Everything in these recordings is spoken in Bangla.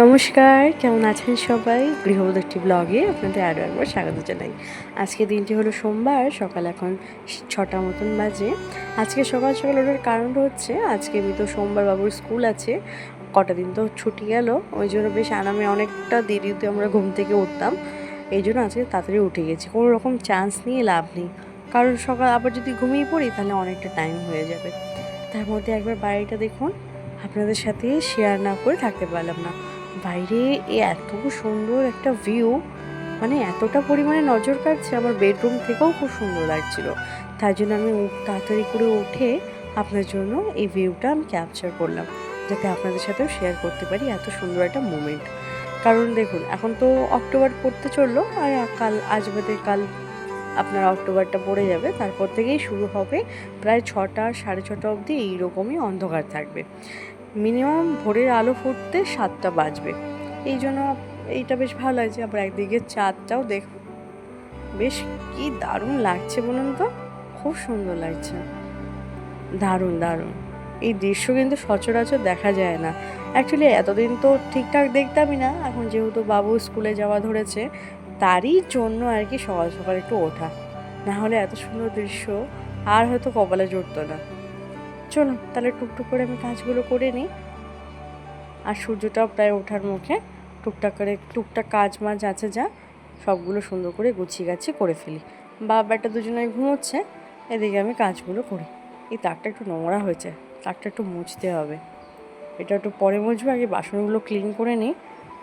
নমস্কার, কেমন আছেন সবাই? গৃহবধূ একটি ব্লগে আপনাদের আরও একবার স্বাগত জানাই। আজকে দিনটি হলো সোমবার, সকাল এখন ছটা মতন বাজে। আজকে সকাল সকাল ওঠার কারণটা হচ্ছে, আজকে আমি তো সোমবার বাবুর স্কুল আছে, কটা দিন তো ছুটি গেল, ওই জন্য বেশ আরামে অনেকটা দেরিতে আমরা ঘুম থেকে উঠতাম। এই জন্য আজকে তাড়াতাড়ি উঠে গেছি। কোনো রকম চান্স নিয়ে লাভ নেই। কারণ সকাল আবার যদি ঘুমিয়ে পড়ি, তাহলে অনেকটা টাইম হয়ে যাবে। তার মধ্যে একবার বাড়িটা দেখুন। আপনাদের সাথে শেয়ার না করে থাকতে পারলাম না। বাইরে এত সুন্দর একটা ভিউ মানে এতটা পরিমাণে নজর কাটছে আমার বেডরুম থেকেও খুব সুন্দর লাগছিল। তাই জন্য আমি তাড়াতাড়ি করে উঠে আপনার জন্য এই ভিউটা আমি ক্যাপচার করলাম, যাতে আপনাদের সাথেও শেয়ার করতে পারি এত সুন্দর একটা মুমেন্ট কারণ দেখুন, এখন তো অক্টোবর পড়তে চলল, আর কাল, আজ বাদে কাল আপনার অক্টোবরটা পড়ে যাবে, তারপর থেকেই শুরু হবে, প্রায় ছটা, সাড়ে ছটা অবধি এইরকমই অন্ধকার থাকবে। মিনিমাম ভোরের আলো ফুটতে সাতটা বাজবে। এই জন্য এইটা বেশ ভালো লাগছে। আবার একদিকে চাঁদটাও দেখ বেশ কি দারুণ লাগছে বলুন তো? খুব সুন্দর লাগছে। দারুণ দারুণ। এই দৃশ্য কিন্তু সচরাচর দেখা যায় না। অ্যাকচুয়ালি এতদিন তো ঠিকঠাক দেখতামই না। এখন যেহেতু বাবু স্কুলে যাওয়া ধরেছে, তারই জন্য আর কি সকাল সকাল একটু ওঠা। না হলে এত সুন্দর দৃশ্য আর হয়তো কপালে জুটতো না। চলুন তাহলে টুকটুক করে আমি কাজগুলো করে নিই। আর সূর্যটাও প্রায় ওঠার মুখে। টুকটাক করে, টুকটাক কাজ মাছ আছে যা, সবগুলো সুন্দর করে গুছিয়ে গাছিয়ে করে ফেলি। বাবাটা দুজনে ঘুমোচ্ছে, এদিকে আমি কাজগুলো করি। এই তাকটা একটু নোংরা হয়েছে তাকটা একটু মুছতে হবে। এটা একটু পরে মুছবো, আগে বাসনগুলো ক্লিন করে নিই,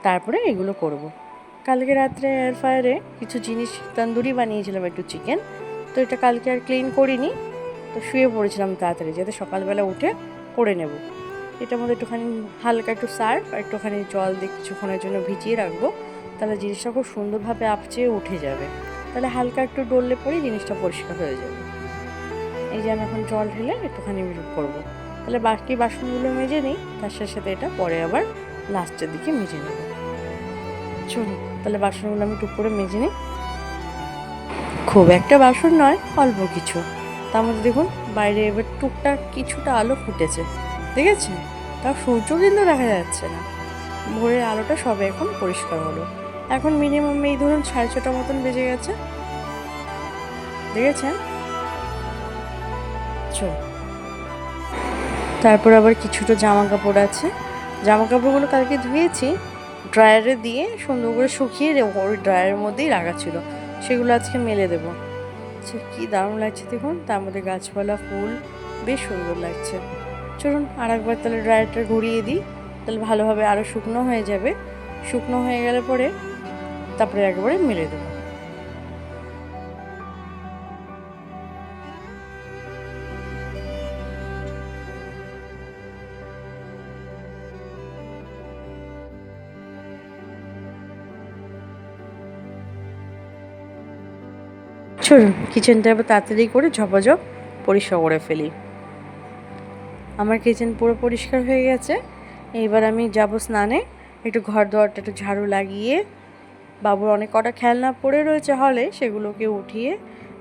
তারপরে এগুলো করব। কালকে রাত্রে এয়ার ফায়ারে কিছু জিনিস, তন্দুরি বানিয়েছিলাম একটু চিকেন তো এটা কালকে আর ক্লিন করিনি। তো শুয়ে পড়েছিলাম তাড়াতাড়ি, যাতে সকালবেলা উঠে করে নেব। এটার মধ্যে একটুখানি হালকা একটু সার্ফ আর একটুখানি জল দিয়ে কিছুক্ষণের জন্য ভিজিয়ে রাখব। তাহলে জিনিসটা খুব সুন্দরভাবে আপচে উঠে যাবে। তাহলে হালকা একটু ডললে পরেই জিনিসটা পরিষ্কার হয়ে যাবে। এই যে আমি এখন জল ঢেলে একটুখানি করব। তাহলে বাকি বাসনগুলো মেজে নিই, তার সাথে সাথে এটা পরে আবার লাস্টের দিকে মেজে নেব। চলুন, তাহলে বাসনগুলো আমি টুক করে মেজে নিই। খুব একটা বাসন নয়, অল্প কিছু। তার মধ্যে দেখুন, বাইরে এবার টুকটাক কিছুটা আলো ফুটেছে। দেখেছেন? তাও সূর্য কিন্তু দেখা যাচ্ছে না। ভোরের আলোটা সবে এখন পরিষ্কার হলো। এখন মিনিমাম এই ধরুন সাড়ে ছটা মতন বেজে গেছে। দেখেছেন? তারপর আবার কিছুটা জামা কাপড় আছে। জামা কাপড়গুলো কালকে ধুয়েছি ড্রায়ারে দিয়ে সুন্দর করে শুকিয়ে ওই ড্রায়ারের মধ্যেই রাখা ছিল। সেগুলো আজকে মেলে দেবো। আচ্ছা কি দারুণ লাগছে দেখুন। তার মধ্যে গাছপালা, ফুল, বেশ সুন্দর লাগছে। চলুন আর একবার তাহলে ড্রায়ারটা ঘুরিয়ে দিই। তাহলে ভালোভাবে আরও শুকনো হয়ে যাবে। শুকনো হয়ে গেলে পরে তারপরে একবারে মেলে দেবো। চলুন কিচেনটা এবার তাড়াতাড়ি করে ঝপাঝপ পরিষ্কার করে ফেলি। আমার কিচেন পুরো পরিষ্কার হয়ে গেছে। এইবার আমি যাব স্নানে। একটু ঘর দোয়ারটা একটু ঝাড়ু লাগিয়ে, বাবুর অনেক কটা খেলনা পড়ে রয়েছে হলে সেগুলোকে উঠিয়ে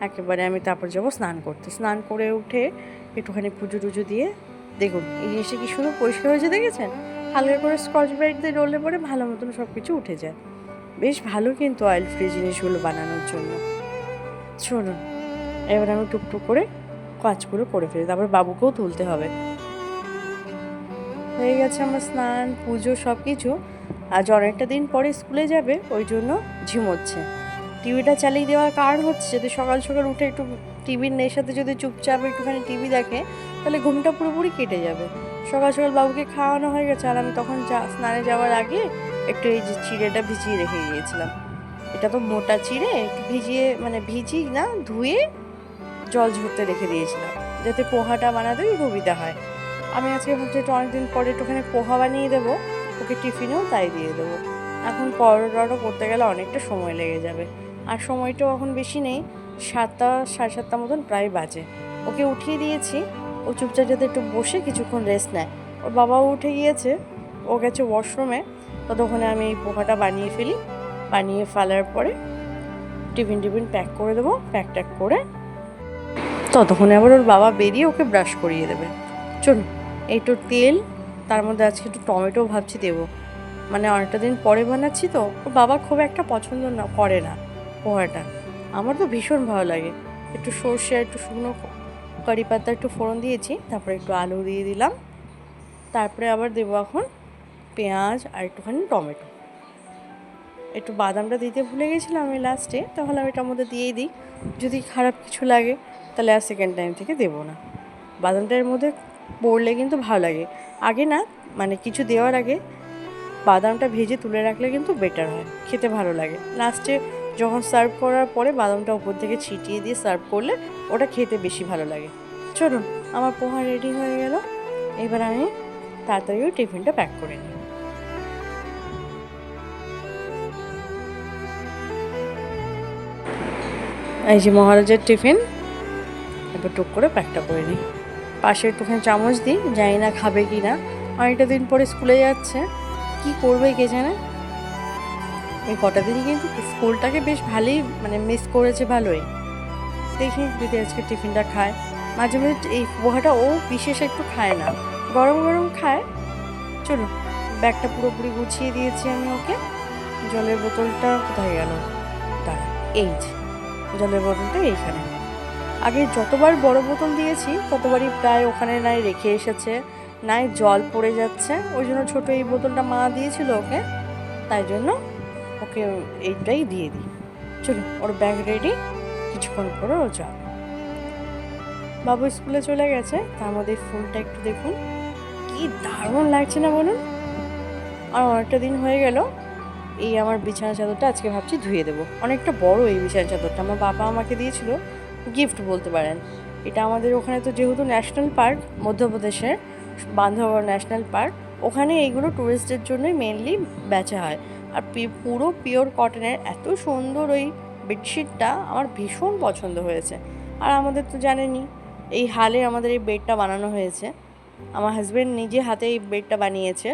একেবারে আমি তারপর যাব স্নান করতে। স্নান করে উঠে একটুখানি পুজো টুজো দিয়ে দেখুন, এই জিনিসটা কি শুধু পরিষ্কার হয়েছে দেখেছেন? হালকা করে স্কচ ব্রাইট দিয়ে রোলে পরে ভালো মতন সব কিছু উঠে যায়। বেশ ভালো কিন্তু অয়েল ফ্রি জিনিসগুলো বানানোর জন্য। চলুন এবার আমি টুকটুক করে কাজগুলো করে ফেলি, তারপর বাবুকেও তুলতে হবে। হয়ে গেছে আমার স্নান, পুজো সব কিছু আজ অনেকটা দিন পরে স্কুলে যাবে, ওই জন্য ঝিমোচ্ছে টিভিটা চালিয়ে দেওয়ার কারণ হচ্ছে, যদি সকাল সকাল উঠে একটু টিভির নেশাতে যদি চুপচাপ একটুখানি টিভি দেখে, তাহলে ঘুমটা পুরোপুরি কেটে যাবে। সকাল সকাল বাবুকে খাওয়ানো হয়ে গেছে, আর আমি তখন যা স্নানে যাওয়ার আগে একটু এই যে চিড়েটা ভিজিয়ে রেখে গিয়েছিলাম। এটা তো মোটা চিড়ে ভিজিয়ে মানে ভিজি না, ধুয়ে জল ঝরতে রেখে দিয়েছিলাম, যাতে পোহাটা বানাতে সুবিধা হয়। আমি আজকে ভাবছি একটু অনেকদিন পরে একটুখানি পোহা বানিয়ে দেবো, ওকে টিফিনেও তাই দিয়ে দেবো। এখন পরোটাটা করতে গেলে অনেকটা সময় লেগে যাবে, আর সময়টাও এখন বেশি নেই, সাতটা, সাড়ে সাতটা মতন প্রায় বাজে। ওকে উঠিয়ে দিয়েছি, ও চুপচাপ যাতে একটু বসে কিছুক্ষণ রেস্ট নেয়। ওর বাবাও উঠে গিয়েছে, ও গেছে ওয়াশরুমে ততক্ষণে আমি এই পোহাটা বানিয়ে ফেলি। বানিয়ে ফেলার পরে টিফিন টিফিন প্যাক করে দেবো, প্যাক ট্যাক করে ততক্ষণে আবার ওর বাবা বেরিয়ে ওকে ব্রাশ করিয়ে দেবে। চলুন, একটু তেল, তার মধ্যে আজকে একটু টমেটো ভাবছি দেবো। মানে অনেকটা দিন পরে বানাচ্ছি তো ওর বাবা খুব একটা পছন্দ না, করে না পোহাটা। আমার তো ভীষণ ভালো লাগে। একটু সর্ষে, একটু শুকনো কারি পাতা, একটু ফোড়ন দিয়েছি, তারপরে একটু আলু দিয়ে দিলাম। তারপরে আবার দেবো এখন পেঁয়াজ আর একটুখানি টমেটো। একটু বাদামটা দিতে ভুলে গেছিলাম আমি লাস্টে তাহলে আমি এটার মধ্যে দিয়েই দিই। যদি খারাপ কিছু লাগে, তাহলে আর সেকেন্ড টাইম থেকে দেবো না। বাদামটার মধ্যে পড়লে কিন্তু ভালো লাগে। আগে না মানে কিছু দেওয়ার আগে বাদামটা ভেজে তুলে রাখলে কিন্তু বেটার হয়, খেতে ভালো লাগে। লাস্টে যখন সার্ভ করার পরে বাদামটা উপর থেকে ছিটিয়ে দিয়ে সার্ভ করলে ওটা খেতে বেশি ভালো লাগে। চলুন, আমার পোহা রেডি হয়ে গেল। এবার আমি তাড়াতাড়ি টিফিনটা প্যাক করে নিই। এই যে মহারাজের টিফিন। এবার টুক করে প্যাকটা করে নিই। পাশে একটুখানি চামচ দিই, জানি না খাবে কি না। অনেকটা দিন পরে স্কুলে যাচ্ছে। কি করবে কে জানে? এই কটা দিনই কিন্তু স্কুলটাকে বেশ ভালোই মানে মিস করেছে ভালোই। দেখি যদি আজকে টিফিনটা খায়। মাঝে মাঝে এই পোহাটা ও বিশেষ একটু খায় না। গরম গরম খায়। চলো ব্যাগটা পুরোপুরি গুছিয়ে দিয়েছি আমি ওকে। জলের বোতলটা কোথায় গেল? দাঁড়া, এই যে। জলের বোতলটা এইখানে। আগে যতবার বড় বোতল দিয়েছি, ততবারই প্রায় ওখানে নাই রেখে এসেছে, নাই জল পড়ে যাচ্ছে। ওই জন্য ছোটো এই বোতলটা মা দিয়েছিল ওকে, তাই জন্য ওকে এইটাই দিয়ে দিই। চলুন ওর ব্যাগ রেডি কিছুক্ষণ পরে ও যাবে বাবু স্কুলে চলে গেছে, তার মধ্যে ফুলটা একটু দেখুন। কি দারুণ লাগছে না বলুন? আর অনেকটা দিন হয়ে গেল এই আমার বিছানা চাদরটা আজকে ভাবছি ধুয়ে দেবো। অনেকটা বড় এই বিছানা চাদরটা। আমার বাবা আমাকে দিয়েছিল গিফট বলতে পারেন। এটা আমাদের ওখানে তো যেহেতু ন্যাশনাল পার্ক মধ্যপ্রদেশের বান্ধবগড় ন্যাশনাল পার্ক ওখানে এইগুলো টুরিস্টদের জন্যই মেনলি বেচা হয়। আর পুরো পিওর কটনের এত সুন্দর ওই বেডশিটটা আমার ভীষণ পছন্দ হয়েছে। আর আমাদের তো জানেনই, এই হালে আমাদের এই বেডটা বানানো হয়েছে। আমার হাজব্যান্ড নিজে হাতে এই বেডটা বানিয়েছে।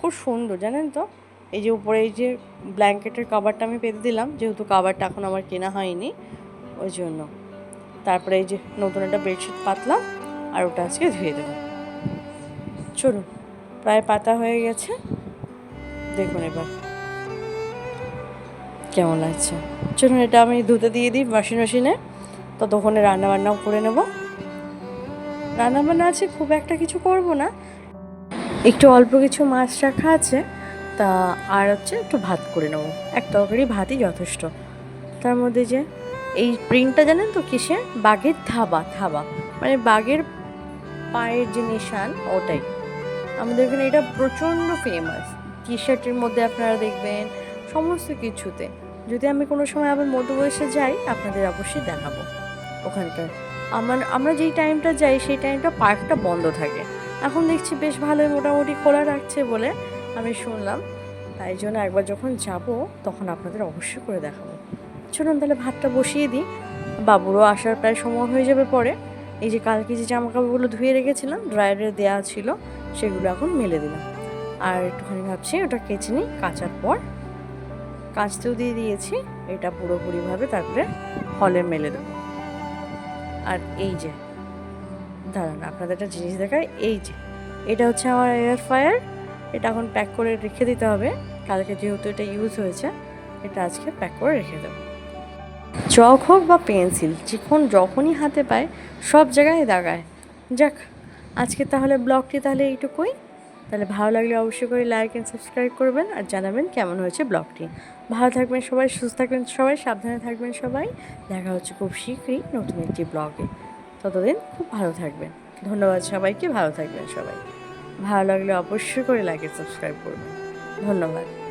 খুব সুন্দর, জানেন তো? এই যে উপরে এই যে ব্ল্যাঙ্কেটের কাভারটা আমি পেতে দিলাম, যেহেতু কাভারটা এখন আমার কেনা হয়নি, ওই জন্য। তারপরে এই যে নতুন একটা বেডশিট পাতলাম আর ওটা আজকে ধুয়ে দেবো। চলুন, প্রায় পাতা হয়ে গেছে। দেখুন এবার, কেমন লাগছে। চলুন, এটা আমি ধুতে দিয়ে দিই ওয়াশিং মেশিনে ততক্ষণে রান্নাবান্নাও করে নেব। রান্নাবান্না আছে, খুব একটা কিছু করব না। একটু অল্প কিছু মাছ রাখা আছে। তা আর হচ্ছে একটু ভাত করে নেব। এক তরকারি ভাতই যথেষ্ট। তার মধ্যে যে এই প্রিন্টটা জানেন তো কিসের? বাঘের থাবা থাবা। মানে বাঘের পায়ের যে নিশান, ওটাই। আমাদের এখানে এটা প্রচণ্ড ফেমাস টি শার্টের মধ্যে আপনারা দেখবেন সমস্ত কিছুতে। যদি আমি কোনো সময় আবার মধ্যবয়সে যাই, আপনাদের অবশ্যই দেখাবো। ওখানকার। আমার, আমরা যেই টাইমটা যাই, সেই টাইমটা পার্কটা বন্ধ থাকে। এখন দেখছি বেশ ভালোই মোটামুটি খোলা রাখছে বলে আমি শুনলাম, তাই জন্য একবার যখন যাব, তখন আপনাদের অবশ্যই করে দেখাবো। চলুন তাহলে ভাতটা বসিয়ে দিই। বাবুরও আসার প্রায় সময় হয়ে যাবে পরে। এই যে কালকে যে জামা কাপড়গুলো ধুয়ে রেখেছিলাম, ড্রায়ারে দেওয়া ছিল, সেগুলো এখন মেলে দিলাম। আর একটুখানি ভাবছি, ওটা কেচে নিই, কাচার পর। কাচতেও দিয়ে দিয়েছি, এটা পুরোপুরিভাবে তারপরে হলে মেলে দেবো। আর এই যে, দাঁড়ান, আপনাদের একটা জিনিস দেখায় এই যে, এটা হচ্ছে আমার এয়ার ফায়ার এটা এখন প্যাক করে রেখে দিতে হবে। কালকে যেহেতু এটা ইউজ হয়েছে, এটা আজকে প্যাক করে রেখে দেবো। চক হোক বা পেন্সিল যখন যখনই হাতে পায়, সব জায়গায় দাগায়। যাক, আজকে তাহলে ব্লগটি তাহলে এইটুকুই। তাহলে ভালো লাগলে অবশ্যই করে লাইক অ্যান্ড সাবস্ক্রাইব করবেন আর জানাবেন কেমন হয়েছে ব্লগটি। ভালো থাকবেন সবাই, সুস্থ থাকবেন সবাই, সাবধানে থাকবেন সবাই। দেখা হচ্ছে খুব শীঘ্রই নতুন একটি ব্লগে। ততদিন খুব ভালো থাকবেন। ধন্যবাদ সবাইকে, ভালো থাকবেন সবাই। ভালো লাগলে অবশ্যই করে লাইক সাবস্ক্রাইব করবেন। ধন্যবাদ।